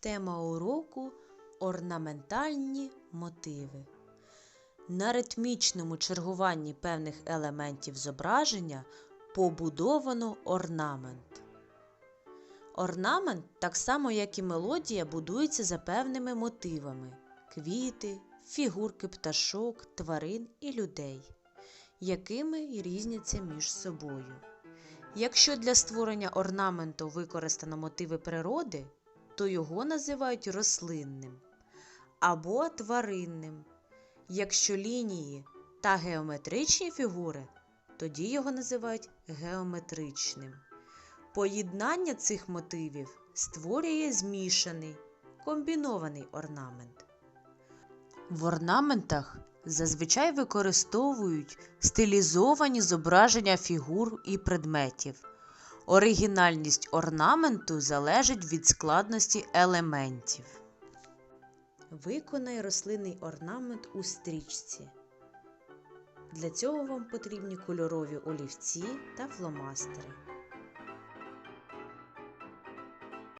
Тема уроку орнаментальні мотиви. На ритмічному чергуванні певних елементів зображення побудовано орнамент. Орнамент, так само як і мелодія, будується за певними мотивами: квіти, фігурки пташок, тварин і людей, якими і різняться між собою. Якщо для створення орнаменту використано мотиви природи, то його називають рослинним або тваринним. Якщо лінії та геометричні фігури, тоді його називають геометричним. Поєднання цих мотивів створює змішаний комбінований орнамент. В орнаментах зазвичай використовують стилізовані зображення фігур і предметів. Оригінальність орнаменту залежить від складності елементів. Виконай рослинний орнамент у стрічці. Для цього вам потрібні кольорові олівці та фломастери.